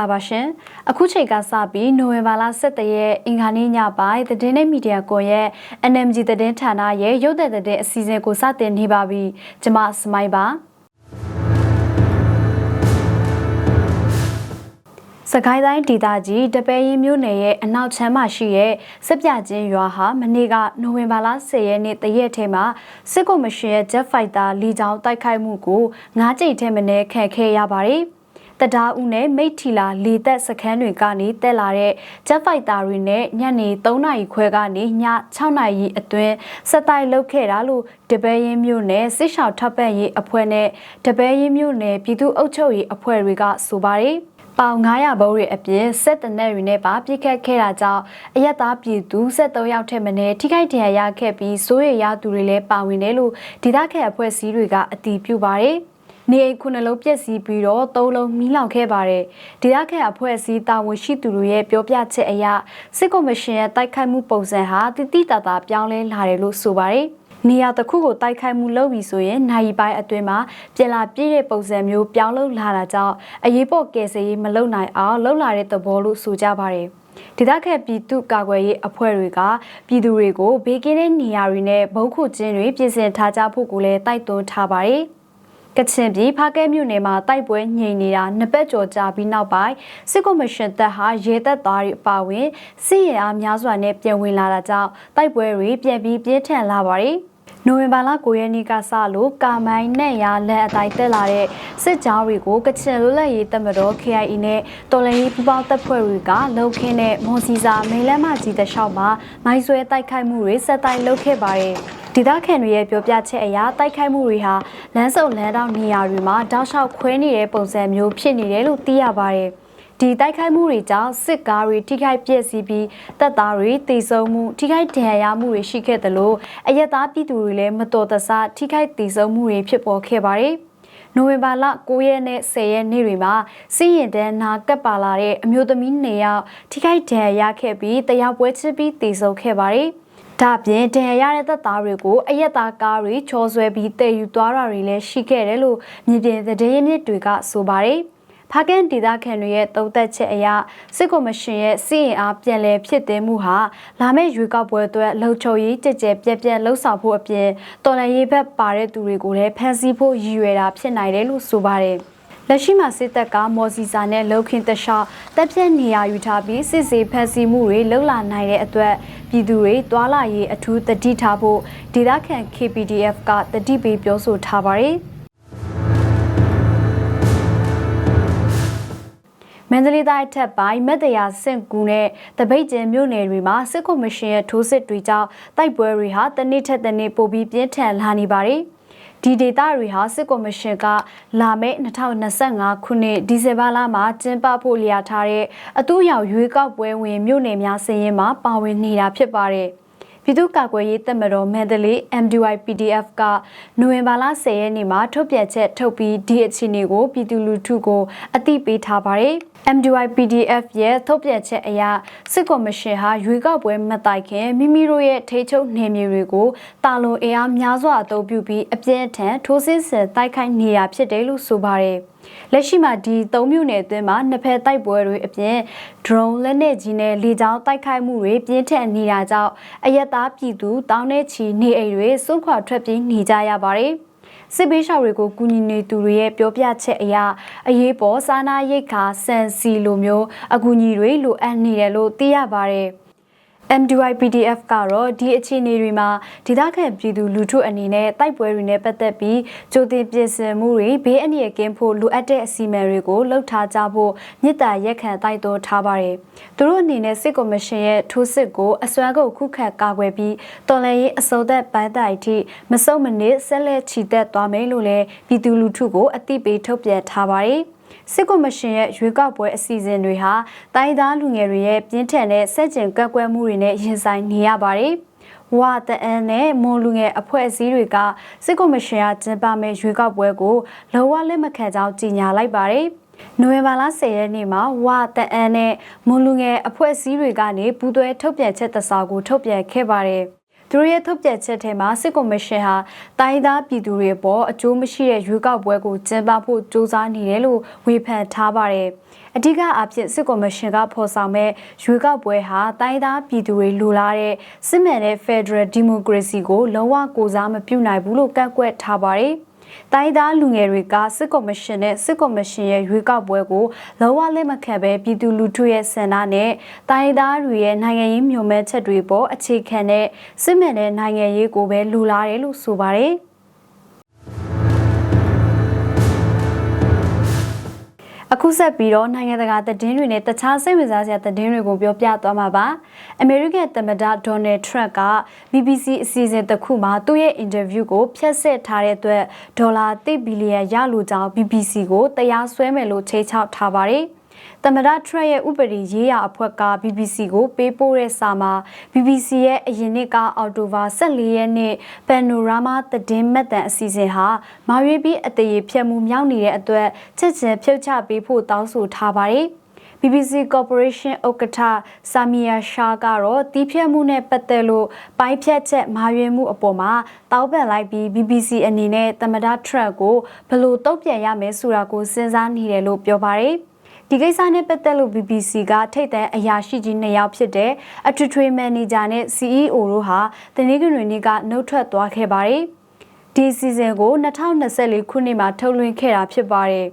္ဂလာပါရှင်အခုချိန်ကစပြီးနိုဝင်ဘာလ17ရက်အင်္ဂါနေ့ညပိုင်းသတင်းနဲ့မီဒီယာကွန်ရဲ့ NMG သတင်းဌာနရဲ့ရုပ်သံသတင်းအစီအစဉ်ကိုစတင်နေပါပြီကျွန်မစမိုင်းပါစကိုင်းတိုင်းဒေသကြီးတပယ်ရင်မြို့နယ်ရဲ့အနောက်ချမ်းမှာရှိတဲ့စစ်ပြချင်းရွာဟာမနေ့ကနိုဝင်ဘာလ10ရက်နေ့တရက်ထဲမှာစစ်ကော်မရှင်ရဲ့ Jet Fighter လီကြောင်းတိုက်ခိုက်မှုကို၅ကြိမ်ထဲမနည်းခံခဲ့ရပါတယ်။ တဒါဦးနဲ့မိတ်ထီလာလေသက်စခန်းတွေကနေတက်လာတဲ့ဂျက်ဖိုက်တာတွေနဲ့ညနေ3နာရီခွဲကနေည6နာရီအတွင်းစက်တိုက်လုတ်ခဲ့တာလို့တပည့်ရင်မြို့နယ်စစ်ရှောင်းထပ်ပံ့ရေးအဖွဲ့နဲ့တပည့်ရင်မြို့နယ်ပြည်သူ့အုပ်ချုပ်ရေးအဖွဲ့တွေကဆိုပါတယ်ပေါင်900ဘုံတွေအပြင်စက်တနက်တွေနဲ့ပါပြစ်ခတ်ခဲ့တာကြောင့်အရက်သားပြည်သူ73ယောက်ထက်မနည်းထိခိုက်ဒဏ်ရာရခဲ့ပြီးစိုးရိမ်ရသူတွေလည်းပါဝင်တယ်လို့ဒေသခံအဖွဲ့အစည်းတွေကအတည်ပြုပါတယ်။ နေအိမ်ခုနှလုံးပျက်စီးပြီးတော့သုံးလုံးမီးလောင်ခဲ့ပါတယ်။ဒေသခံအဖွဲ့အစည်းတာဝန်ရှိသူတွေရဲ့ပြောပြချက်အရစစ်ကော်မရှင်ရဲ့တိုက်ခိုက်မှုပုံစံဟာတိတိတသာပြောင်းလဲလာတယ်လို့ဆိုပါတယ်။နေရာတစ်ခုကိုတိုက်ခိုက်မှုလုပ်ပြီးဆိုရင်နိုင်ပိုင်းအတွင်းမှာပြည်လာပြည့်တဲ့ပုံစံမျိုးပြောင်းလဲလာတာကြောင့်အရေးပေါ်ကယ်ဆယ်ရေးမလုပ်နိုင်အောင်လှုပ်လာတဲ့သဘောလို့ဆိုကြပါတယ်။ဒေသခံပြည်သူကာကွယ်ရေးအဖွဲ့တွေကပြည်သူတွေကိုဘေးကင်းတဲ့နေရာတွေနဲ့ဘုံခုချင်းတွေပြင်ဆင်ထားကြဖို့ကိုလည်းတိုက်တွန်းထားပါတယ်။ ကချင်ပြည်ဖားကဲမြို့နယ်မှာတိုက်ပွဲညှိနေတာနှစ်ပတ်ကျော်ကြာပြီးနောက်ပိုင်းစစ်ကော်မရှင်တပ်ဟာရဲတပ်သားတွေအပါအဝင်စစ်ရဲအားများစွာနဲ့ပြန်ဝင်လာတာကြောင့်တိုက်ပွဲတွေပြန်ပြီးပြင်းထန်လာပါတယ်။နိုဝင်ဘာလ9ရက်နေ့ကစလို့ကာမိုင်းနဲ့ရလက်အတိုင်းတက်လာတဲ့စစ်ကြောင်းတွေကိုကချင်လွတ်လပ်ရေးတပ်မတော် KIA နဲ့တော်လှန်ရေးပူးပေါင်းတပ်ဖွဲ့တွေကလှုပ်ခင်းတဲ့မော်စီစာမဲလမ်းမကြီးတလျှောက်မှာမိုင်းဆွဲတိုက်ခိုက်မှုတွေဆက်တိုက်လုပ်ခဲ့ပါတယ်။ ဒေသခံတွေရဲ့ပြောပြချက်အရတိုက်ခိုက်မှုတွေဟာလမ်းစုံလမ်းတောက်နေရာတွေမှာတောက်လျှောက်ခွဲနေတဲ့ပုံစံမျိုးဖြစ်နေတယ်လို့သိရပါတယ်။ဒီတိုက်ခိုက်မှုတွေကြောင့်စစ်ကားတွေထိခိုက်ပျက်စီးပြီးတပ်သားတွေတိစုံမှုထိခိုက်ဒဏ်ရာရမှုတွေရှိခဲ့တယ်လို့အရက်သားပြည်သူတွေလည်းမတော်တဆထိခိုက်တိစုံမှုတွေဖြစ်ပေါ်ခဲ့ပါတယ်။နိုဝင်ဘာလ9ရက်နဲ့10ရက်နေ့တွေမှာစီးရင်တန်းနာကပ်ပါလာတဲ့အမျိုးသမီး2ယောက်ထိခိုက်ဒဏ်ရာရခဲ့ပြီးတယောက်ပွဲချပြီးတည်ဆုံခဲ့ပါတယ်။ ဒါပြင်ဒဏ်ရာရတဲ့တပ်သားတွေကိုအရက်သားကားတွေချော်ဆွဲပြီးတည်ယူသွားတာတွေလည်းရှိခဲ့တယ်လို့မြေပြင်သတင်းရင်းမြစ်တွေကဆိုပါတယ်။ဖာကန်ဒေသခံတွေရဲ့တုံ့သက်ချက်အရစစ်ကော်မရှင်ရဲ့စီရင်အားပြန်လည်ဖြစ်သိမှုဟာလာမယ့်ရွေးကောက်ပွဲအတွက်လှုပ်ချုပ်ရေးကြကြပြက်ပြက်လှုပ်ဆောင်ဖို့အပြင်တော်လှန်ရေးဘက်ပါတဲ့သူတွေကိုလည်းဖမ်းဆီးဖို့ရည်ရွယ်တာဖြစ်နိုင်တယ်လို့ဆိုပါတယ်။ လက်ရှိမှာစစ်တပ်ကမော်စီစာနဲ့လုံခင်တခြားတပ်ဖြတ်နေရာယူထားပြီးစစ်စေးဖက်စီမှုတွေလှုပ်လာနိုင်တဲ့အတွက်ပြည်သူတွေတွာလာရေးအထူးတတိထားဖို့ဒေသခံ KPDF ကတတိပေးပြောဆိုထားပါတယ်မန္တလေးတိုင်းထက်ပိုင်းမက်တရာစင့်ကူနဲ့တပိတ်ကျင်းမြို့နယ်တွေမှာစစ်ကော်မရှင်ရဲ့ထိုးစစ်တွေကြောင့်တိုက်ပွဲတွေဟာတနေ့ထက်တနေ့ပိုပြီးပြင်းထန်လာနေပါတယ်။ ဒီဒေတာတွေဟာစစ်ကော်မရှင်ကလာမယ့်2025ခုနှစ်ဒီဇင်ဘာလမှာကျင်းပဖို့လျာထားတဲ့အတူရောက်ရွေးကောက်ပွဲဝင်မြို့နယ်များစည်ရင်မှာပါဝင်နေတာဖြစ်ပါတယ်။ ပြည်သူ့ကာကွယ်ရေးတပ်မတော်မန္တလေး MDY PDF ကနိုဝင်ဘာလ10ရက်နေ့မှာထုတ်ပြန်ချက်ထုတ်ပြီးဒီအခြေအနေကိုပြည်သူလူထုကိုအသိပေးထားပါတယ်။ MDY PDF ရဲ့ထုတ်ပြန်ချက်အရစစ်ကော်မရှင်ဟာရွေးကောက်ပွဲမတိုင်ခင်မိမိတို့ရဲ့ထိချုပ်နယ်မြေတွေကိုတာလွန်အင်အားများစွာအသုံးပြုပြီးအပြင်းအထန်ထိုးစစ်ဆင်တိုက်ခိုက်နေတာဖြစ်တယ်လို့ဆိုပါတယ်။ လက်ရှိမှာဒီ၃မြို့နယ်အတွင်းမှာနှစ်ဖက်တိုက်ပွဲတွေအပြင် drone လက်နက်ကြီးနဲ့လေကြောင်းတိုက်ခိုက်မှုတွေပြင်းထန်နေတာကြောင့်အရက်သားပြည်သူတောင်းနဲ့ချီနေအိမ်တွေစွန့်ခွာထွက်ပြေးနေကြရပါတယ်။စစ်ဘေးရှောင်တွေကိုကူညီနေသူတွေရဲ့ပြောပြချက်အရအရေးပေါ်စားနာရိတ်ခါစံစီလိုမျိုးအကူအညီတွေလိုအပ်နေတယ်လို့သိရပါတယ်။ MDY PDF ကတော့ဒီအခြေအနေတွေမှာဒေသခံပြည်သူလူထုအနေနဲ့တိုက်ပွဲတွေနဲ့ပတ်သက်ပြီးကြိုတင်ပြင်ဆင်မှုတွေဘေးအန္တရာယ်ကင်းဖို့လိုအပ်တဲ့အစီအမံတွေကိုလှုပ်ထားကြဖို့မြစ်တာရက်ခံတိုက်တွန်းထားပါတယ်။သူတို့အနေနဲ့စစ်ကော်မရှင်ရဲ့ထိုးစစ်ကိုအစွမ်းကုန်ခုခံကာကွယ်ပြီးတော်လှန်ရေးအစိုးသက်ပန်းတိုင်ထိမစုံမနစ်ဆက်လက်ချီတက်သွားမယ်လို့လည်းပြည်သူလူထုကိုအသိပေးထုတ်ပြန်ထားပါတယ်။ စစ်ကော်မရှင်ရဲ့ရွေးကောက်ပွဲအစီအစဉ်တွေဟာတိုင်းသားလူငယ်တွေရဲ့ပြင်းထန်တဲ့စက်ကျင်ကက်ကွဲမှုတွေနဲ့ရင်ဆိုင်နေရပါတယ်။ဝါတအန်နဲ့မွန်လူငယ်အဖွဲ့အစည်းတွေကစစ်ကော်မရှင်ကကျင်းပမဲ့ရွေးကောက်ပွဲကိုလောဝလက်မခံကြောင်းကြေညာလိုက်ပါတယ်။နိုဝင်ဘာလ10ရက်နေ့မှာဝါတအန်နဲ့မွန်လူငယ်အဖွဲ့အစည်းတွေကနေပူးတွဲထုတ်ပြန်ချက်သစာကိုထုတ်ပြန်ခဲ့ပါတယ်။ သူတို့ရဲ့ထုတ်ပြန်ချက်ထဲမှာစစ်ကော်မရှင်ဟာတိုင်းသားပြည်သူတွေပေါ်အကျိုးမရှိတဲ့ရွေးကောက်ပွဲကိုကျင်းပဖို့စ조사နေတယ်လို့ဝေဖန်ထားပါတယ်။အဓိကအဖြစ်စစ်ကော်မရှင်ကဖော်ဆောင်မဲ့ရွေးကောက်ပွဲဟာတိုင်းသားပြည်သူတွေလိုလားတဲ့စစ်မှန်တဲ့ Federal Democracy ကိုလုံးဝကိုစားမပြုနိုင်ဘူးလို့ကန့်ကွက်ထားပါတယ်။ တိုင်းသားလူငယ်တွေကစစ်ကော်မရှင်နဲ့စစ်ကော်မရှင်ရဲ့ရွေးကောက်ပွဲကိုလုံးဝလက်မခံဘဲပြည်သူလူထုရဲ့ဆန္ဒနဲ့တိုင်းသားတွေရဲ့နိုင်ငံရေးမျှော်မှန်းချက်တွေပေါ်အခြေခံတဲ့စစ်မှန်တဲ့နိုင်ငံရေးကိုပဲလူလာတယ်လို့ဆိုပါတယ်။ အခုဆက်ပြီးတော့နိုင်ငံတကာသတင်းတွေနဲ့တခြားစိတ်ဝင်စားစရာသတင်းတွေကိုပြောပြသွားမှာပါ။ American သမ္မတ Donald Trump က BBC အစီအစဉ်တစ်ခုမှာသူ့ရဲ့အင်တာဗျူးကိုဖျက်ဆက်ထားတဲ့အတွက်ဒေါ်လာ1ဘီလီယံရလိုကြောင်း BBC ကိုတရားစွဲမယ်လို့ချိန်ချောက်ထားပါတယ်။ သမ္မတထရက်ရဲ့ဥပဒေရေးရာအဖွဲ့က BBC ကိုပေးပို့တဲ့စာမှာ BBC ရဲ့အရင်နှစ်ကအော်တိုဘာ14ရက်နေ့ Panorama သတင်းမှတ်တမ်းအစီအစဉ်ဟာမာရွေးပြီးအသေးဖြတ်မှုမြောက်နေတဲ့အတွက်ချက်ချင်းဖြုတ်ချပေးဖို့တောင်းဆိုထားပါတယ်။ BBC Corporation ဥက္ကဋ္ဌဆာမီယာရှာကတော့တီးဖြတ်မှုနဲ့ပတ်သက်လို့ပိုင်းဖြတ်ချက်မာရွေးမှုအပေါ်မှာတောက်ပန်လိုက်ပြီး BBC အနေနဲ့သမ္မတထရန့်ကိုဘယ်လိုတုံ့ပြန်ရမယ်ဆိုတာကိုစဉ်းစားနေတယ်လို့ပြောပါတယ်။ ဒီကိစ္စနဲ့ပတ်သက်လို့ BBC ကထိတ်တန့်အရာရှိကြီးနှစ်ယောက်ဖြစ်တဲ့အထွေထွေမန်နေဂျာနဲ့ CEO တို့ဟာတနင်္ဂနွေနေ့ကနှုတ်ထွက်သွားခဲ့ပါတယ်။ဒီစီဇန်ကို2024ခုနှစ်မှာထုတ်လွှင့်ခဲ့တာဖြစ်ပါတယ်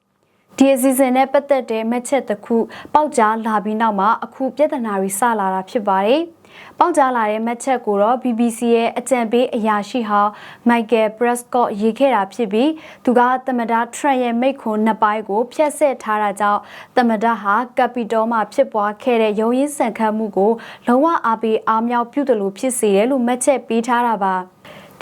။ဒီအစီအစဉ်နဲ့ပတ်သက်တဲ့မှတ်ချက်တစ်ခုပေါက်ကြားလာပြီးနောက်မှာအခုပြဿနာတွေစလာတာဖြစ်ပါတယ်။ ပေါက်ကြားလာတဲ့မှတ်ချက်ကိုတော့ BBC ရဲ့အကြံပေးအရာရှိဟောင်း Michael Prescott ရေးခဲ့တာဖြစ်ပြီးသူကသမ္မတ Trump ရဲ့မိန့်ခွန်းနှစ်ပိုင်းကိုဖျက်ဆက်ထားတာကြောင့်သမ္မတဟာ Capitol မှာဖြစ်ပွားခဲ့တဲ့ရုံးရင်းဆန်ခတ်မှုကိုလုံးဝအားပေးအားမြောက်ပြုတယ်လို့ဖြစ်စေတယ်လို့မှတ်ချက်ပေးထားတာပါ။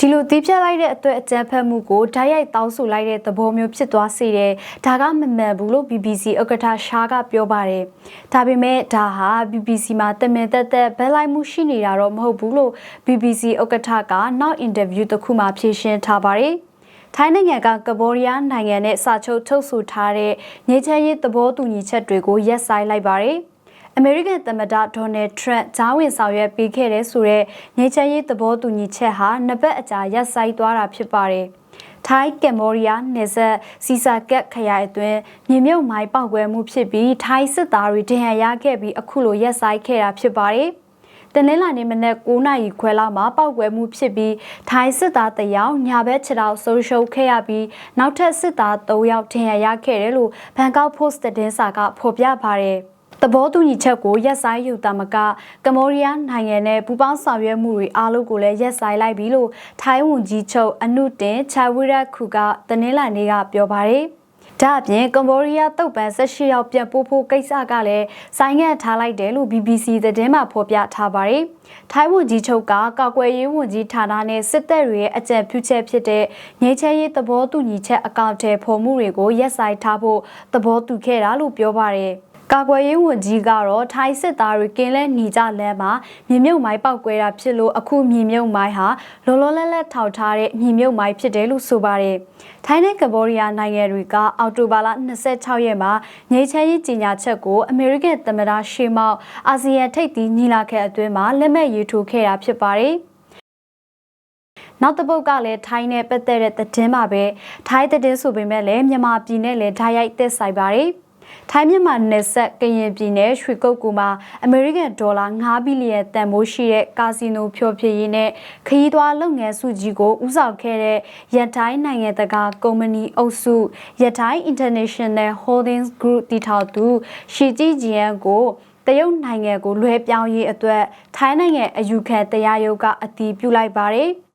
ဒီလိုတီးပြလိုက်တဲ့အတွက်အကြမ်းဖက်မှုကိုဓာတ်ရိုက်တောင်းဆိုလိုက်တဲ့သဘောမျိုးဖြစ်သွားစေတယ်။ဒါကမမှန်ဘူးလို့ BBC ဥက္ကဋ္ဌရှားကပြောပါတယ်။ဒါပေမဲ့ဒါဟာ BBC မှာတမင်သက်သက်ဘက်လိုက်မှုရှိနေတာတော့မဟုတ်ဘူးလို့ BBC ဥက္ကဋ္ဌကနောက်အင်တာဗျူးတစ်ခုမှာဖြေရှင်းထားပါတယ်။ထိုင်းနိုင်ငံကကဘောဒီးယားနိုင်ငံနဲ့စာချုပ်ထုတ်ဆိုထားတဲ့ငြိမ်းချမ်းရေးသဘောတူညီချက်တွေကိုရက်ဆိုင်လိုက်ပါတယ်။ အမေရိကန်သမ္မတဒေါ်နယ်ထရန့်ဂျားဝင်ဆောင်ရွက်ပေးခဲ့တဲ့ဆိုတဲ့ငြိမ်းချမ်းရေးသဘောတူညီချက်ဟာနှစ်ပတ်အကြာရပ်ဆိုင်းသွားတာဖြစ်ပါတယ်။ထိုင်းကမ်ဘောဒီးယားနယ်စပ်စီစာကက်ခရိုင်အတွင်းမြေမြုပ်မိုင်းပေါက်ကွဲမှုဖြစ်ပြီးထိုင်းစစ်သားတွေဒဏ်ရာရခဲ့ပြီးအခုလိုရက်ဆိုင်ခဲ့တာဖြစ်ပါတယ်။တနင်္လာနေ့မနက်9နာရီခွဲလောက်မှာပောက်ကွဲမှုဖြစ်ပြီးထိုင်းစစ်သားတယောက်ညာဘက်ခြေထောက်ဆုံးရှုံးခဲ့ရပြီးနောက်ထပ်စစ်သား3ယောက်ထင်ရရခဲ့တယ်လို့ဘန်ကောက်ပို့စ်သတင်းစာကဖော်ပြပါတယ်။ သဘောတူညီချက်ကိုရက်ဆိုင်ယူတာမကကမ္ဘောဒီးယားနိုင်ငံနဲ့ပူးပေါင်းဆောင်ရွက်မှုတွေအားလုံးကိုလည်းရက်ဆိုင်လိုက်ပြီလို့ထိုင်းဝန်ကြီးချုပ်အနုတင်ချာဝိရခုကတနင်္လာနေ့ကပြောပါတယ်။ဒါအပြင်ကမ္ဘောဒီးယားတုတ်ပန်18ရောက်ပြန်ပို့ဖို့ကိစ္စကလည်းဆိုင်းငံ့ထားလိုက်တယ်လို့ BBC သတင်းမှာဖော်ပြထားပါတယ်။ထိုင်းဝန်ကြီးချုပ်ကကာကွယ်ရေးဝန်ကြီးဌာနနဲ့စစ်တပ်တွေရဲ့အကြံပြုချက်ဖြစ်တဲ့ငြိမ်းချမ်းရေးသဘောတူညီချက်အကောင့်ထဲဖော်မှုတွေကိုရက်ဆိုင်ထားဖို့သဘောတူခဲ့တာလို့ပြောပါတယ်။ ကာကွယ်ရေးဝန်ကြီးကတော့ထိုင်းစစ်သားတွေကင်းလဲหนีကြလမ်းမှာမြေမြုပ်မိုင်းပောက်ကွဲတာဖြစ်လို့အခုမြေမြုပ်မိုင်းဟာလောလောလတ်လတ်ထောက်ထားတဲ့မြေမြုပ်မိုင်းဖြစ်တယ်လို့ဆိုပါတယ်။ထိုင်းနဲ့ကမ္ဘောဒီးယားနိုင်ငံတွေကအောက်တိုဘာလ26ရက်မှာငြိမ်းချမ်းရေးကြေညာချက်ကိုအမေရိကန်သမ္မတရှေမောက်အာဆီယံထိပ်သီးညီလာခံအတွင်းမှာလက်မှတ်ရေးထိုးခဲ့တာဖြစ်ပါတယ်။နောက်တစ်ပုတ်ကလည်းထိုင်းနဲ့ပတ်သက်တဲ့သတင်းပါပဲထိုင်းသတင်းဆိုပေမဲ့လည်းမြန်မာပြည်နဲ့လည်းဓာတ်ရိုက်သက်ဆိုင်ပါတယ်။ ထိုင်းမြန်မာနယ်စပ်ကရင်ပြည်နယ်ရွှေကုတ်ကူမှာအမေရိကန်ဒေါ်လာ9ဘီလီယံတန်ဖိုးရှိတဲ့ကာစီနိုဖြိုဖြည့်ရေးနဲ့ခရီးသွားလုပ်ငန်းစုကြီးကိုဦးဆောင်ခဲ့တဲ့ရထိုင်းနိုင်ငံတကာကုမ္ပဏီအုပ်စုရထိုင်း International Holdings Group တည်ထောင်သူရှီဂျီဂျီယန်ကိုတရုတ်နိုင်ငံကိုလွှဲပြောင်းရေးအတွက်ထိုင်းနိုင်ငံအယူခံတရားရုံးကအတည်ပြုလိုက်ပါတယ်။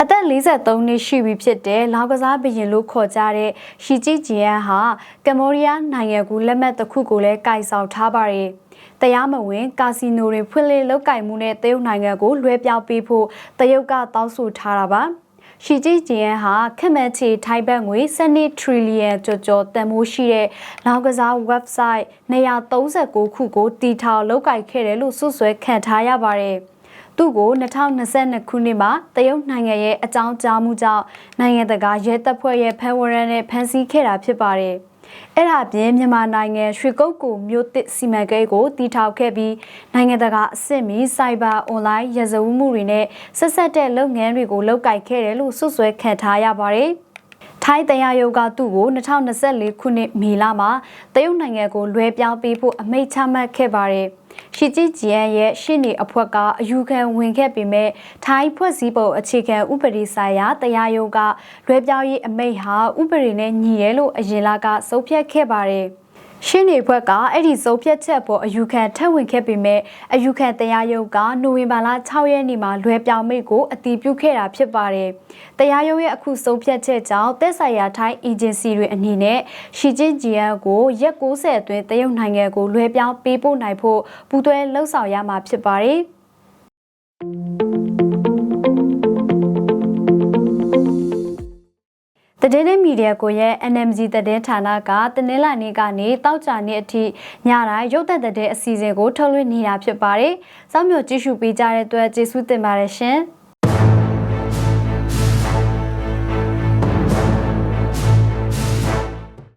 အသက်43နှစ်ရှိပြီဖြစ်တဲ့လောက်ကစားဘရင်လို့ခေါ်ကြတဲ့ရှီဂျီဂျီယန်ဟာကမ္ဘောဒီးယားနိုင်ငံကူလက်မှတ်တစ်ခုကိုလည်းကင်ဆောင်ထားပါတယ်။တရားမဝင်ကာစီနိုတွေဖွင့်လှစ်လုပ်ကင်မှုနဲ့တရုတ်နိုင်ငံကိုလွှဲပြောင်းပေးဖို့တရုတ်ကတောင်းဆိုထားတာပါ။ရှီဂျီဂျီယန်ဟာခက်မချီထိုင်ဘတ်ငွေ7ထရီလီယံကျော်ကျော်တန်ဖိုးရှိတဲ့လောက်ကစား website 239ခုကိုတီထောင်လုပ်ကင်ခဲ့တယ်လို့စွပ်စွဲခံထားရပါတယ်။ သူ့ကို2022ခုနှစ်မှာတရုတ်နိုင်ငံရဲ့အကြောင်းကြားမှုကြောင့်နိုင်ငံတကာရဲတပ်ဖွဲ့ရဲ့ဖမ်းဝရမ်းနဲ့ဖမ်းဆီးခဲ့တာဖြစ်ပါတယ်အဲ့ဒါအပြင်မြန်မာနိုင်ငံရွှေကုတ်ကူမြို့သစ်စီမံကိန်းကိုတည်ထောင်ခဲ့ပြီးနိုင်ငံတကာအဆင့်မီစိုက်ဘာအွန်လိုင်းရဇဝမှုတွေနဲ့ဆက်ဆက်တဲ့လုပ်ငန်းတွေကိုလုပ်ကိုင်ခဲ့တယ်လို့စွပ်စွဲခံထားရပါတယ်။ထိုင်းတရားရုံးကသူ့ကို2024ခုနှစ်မေလမှာတရုတ်နိုင်ငံကိုလွှဲပြောင်းပေးဖို့အမိန့်ချမှတ်ခဲ့ပါတယ်။ ရှီဂျီဂျီယန်ရဲ့ရှေ့နေအဖွဲ့ကအယူခံဝင်ခဲ့ပေမဲ့ထိုင်းဖွဲ့စည်းပုံအခြေခံဥပဒေဆိုင်ရာတရားရုံးကလွှဲပြောင်းရေးအမိန့်ဟာဥပဒေနဲ့ညီတယ်လို့အရင်လကဆုံးဖြတ်ခဲ့ပါတယ်။ ရှင်းနေဘက်ကအဲ့ဒီစုံဖြတ်ချက်ပေါ်အယူခံထပ်ဝင်ခဲ့ပေမဲ့အယူခံတရားရုံးကနိုဝင်ဘာလ6ရက်နေ့မှာလွှဲပြောင်းမိတ်ကိုအတည်ပြုခဲ့တာဖြစ်ပါတယ်။တရားရုံးရဲ့အခုစုံဖြတ်ချက်ကြောင့်တက်ဆိုင်ရာထိုင်းအေဂျင်စီတွေအနေနဲ့ရှီဂျင်ဂျီယန်ကိုရက်60အတွင်းတရုတ်နိုင်ငံကိုလွှဲပြောင်းပေးပို့နိုင်ဖို့ပူးတွဲလှုပ်ဆောင်ရမှာဖြစ်ပါတယ်။ တည်တဲ့မီဒီယာကိုရဲ့ NMG သတင်းဌာနကတနင်္လာနေ့ကနေတောက်ကြနေ့အထိညတိုင်းရုပ်သက်တဲ့အစီအစဉ်ကိုထုတ်လွှင့်နေတာဖြစ်ပါတယ်။စောင့်မျှော်ကြည့်ရှုပေးကြတဲ့အတွက်ကျေးဇူးတင်ပါတယ်ရှင်။